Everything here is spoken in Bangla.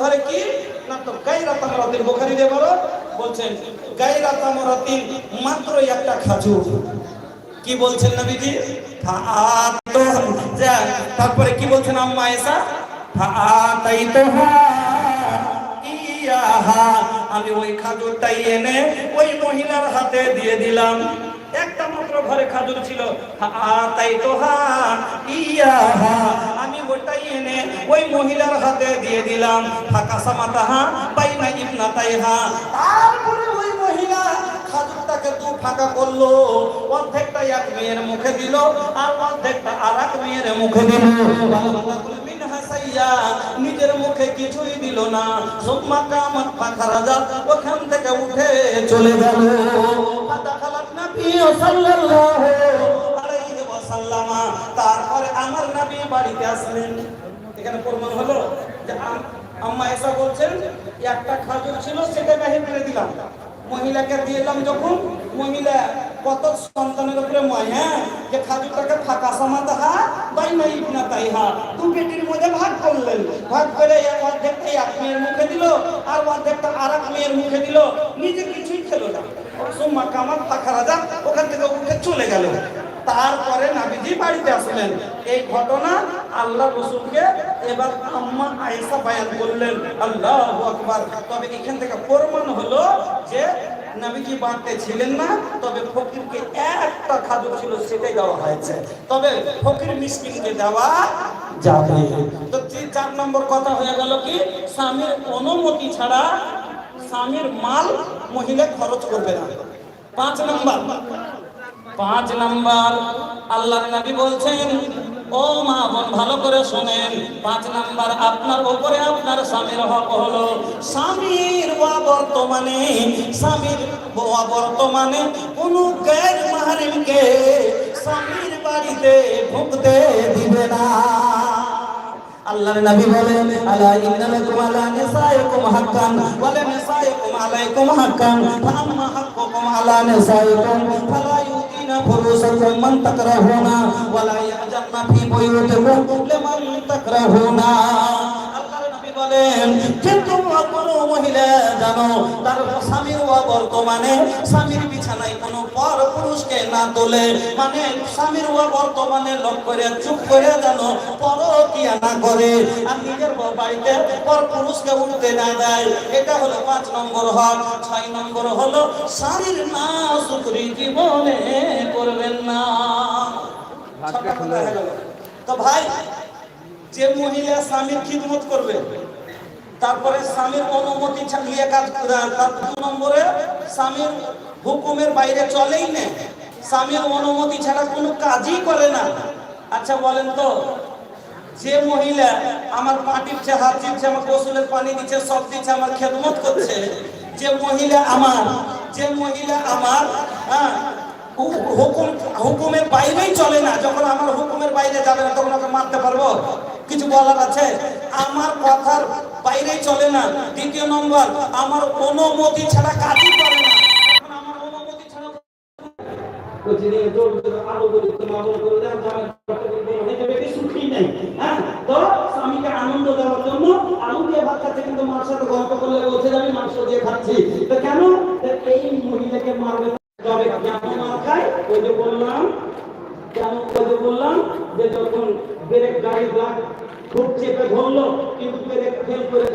ঘরে কি? না তো গাইরা তামরাতিন বোখারি দিয়ে বলো। বলছেন গাইরা তামরাতিন মাত্র একটা খাজুর। কি বলছেন নবীজি? তারপরে কি বলছেন আম্মা এসা? আমি ওই খাজুরটাই এনে ওই মহিলার হাতে দিয়ে দিলাম। একটা খাজুর ছিল তাই তো আমি ওটাই এনে ওই মহিলার হাতে দিয়ে দিলাম। ফাঁকা সামাতাহা বাইনা ইবনা তাইহা তারপরে ওই মহিলা ফাঁকা করল, অর্ধেকটা এক মেয়ের মুখে দিল, আর অর্ধেকটা আর এক মেয়ের মুখে দিল। মিনহা নিজের মুখে কিছুই দিল না। সুম্মা কামাত ফাখারাজা ওখান থেকে উঠে চলে গেল। তারপরে আমার নবী বাড়িতে আসলেন। এখানে প্রমাণ হলো যে আম্মা এসা বলছেন, একটা খাজুর ছিল, সেটা বাহির করে দিলাম। মহিলাকে দিলাম যখন, মহিলা কত সন্তানের উপরে মায়া, যে খাজুরটাকে ফাঁকা সমাতে হা বাই নাই না তাই হা দু পেটির মধ্যে ভাগ এক মেয়ের মুখে দিল, আর অর্ধেকটা আর এক মুখে দিল। নিজে কিছুই খেলো না। সোম্মা কামাত ফাঁকা রাজা ওখান থেকে উঠে চলে গেল। তারপরে নাবিজি বাড়িতে আসলেন। এই ঘটনা আল্লাহ রসুলকে এবার আম্মা আয়েশা বায়ান করলেন। আল্লাহ আকবার। তবে এখান থেকে প্রমাণ হলো যে নবীজি বাড়তে ছিলেন না, তবে ফকিরকে একটা খাদ্য ছিল, সেটাই দেওয়া হয়েছে। তবে ফকির মিসকিনকে দেওয়া যাবে। তো চার নম্বর কথা হয়ে গেল কি, স্বামীর অনুমতি ছাড়া স্বামীর মাল মহিলা খরচ করবে না। পাঁচ নম্বর পাঁচ নাম্বার। আল্লাহর নবী বলছেন, ও মা বোন, ভালো করে শোনেন। পাঁচ নাম্বার, আপনার উপরে আপনার স্বামীর হক হলো। স্বামীর বর্তমানে স্বামীর বর্তমানে কোনো গ্যার মাহারিমকে স্বামীর বাড়িতে ঢুকতে দিবে না। আল্লাহর নবী বলেন, আলা ইন্না লাকুম আলা নিসাইকুম হাক্কান। ওয়া লা নিসাইকুম আলাইকুম হাক্কান। ফাম্মা হাক্কুকুম আলা নিসাইকুম। ফালা ইউতিনা ফুরুসাকুম মান তাকরাহুনা ওয়া লা ইয়াজান্না ফি বুয়ুতিকুম লিমান তাকরাহুনা আল্লাহর নবী বলেন যে তোমরা কোনো মহিলা জানো তার স্বামীর বর্তমানে স্বামীর বিছানায় কোনো পর পুরুষকে না তোলে মানে স্বামীর বর্তমানে লোক করে চুপ করে জানো পর কিয়া না করে আর নিজের বাড়িতে পর পুরুষকে উঠতে না দেয়। এটা হলো পাঁচ নম্বর হক। ছয় নম্বর হলো স্বামীর না শুকরি জীবনে করবেন না। তো ভাই যে মহিলা স্বামীর খিদমত করবে, তারপরে স্বামীর অনুমতি ছাড়িয়ে কাজ তার দু নম্বরে স্বামীর হুকুমের বাইরে চলেই না স্বামীর অনুমতি ছাড়া কোনো কাজই করে না। আচ্ছা বলেন তো, যে মহিলা আমার পা টিপছে হাত টিপছে আমার গোসলের পানি দিচ্ছে, সব দিচ্ছে, আমার খেদমত করছে, যে মহিলা আমার, যে মহিলা আমার হ্যাঁ হুকুম, হুকুমের বাইরেই চলে না। যখন আমার হুকুমের বাইরে যাবে না, তখন ওকে মারতে পারব? কিছু বলার আছে। আমার কথার বাইরেই চলে না। দ্বিতীয় নম্বর আমার অনুমতি ছাড়া কাজই করে না। হ্যাঁ, গল্প করলে বলছে আমি মাংস দিয়ে খাচ্ছি। তো কেন? এই মহিলাকে মারবে খুব চেপে ধরলো কিন্তু ফেল করে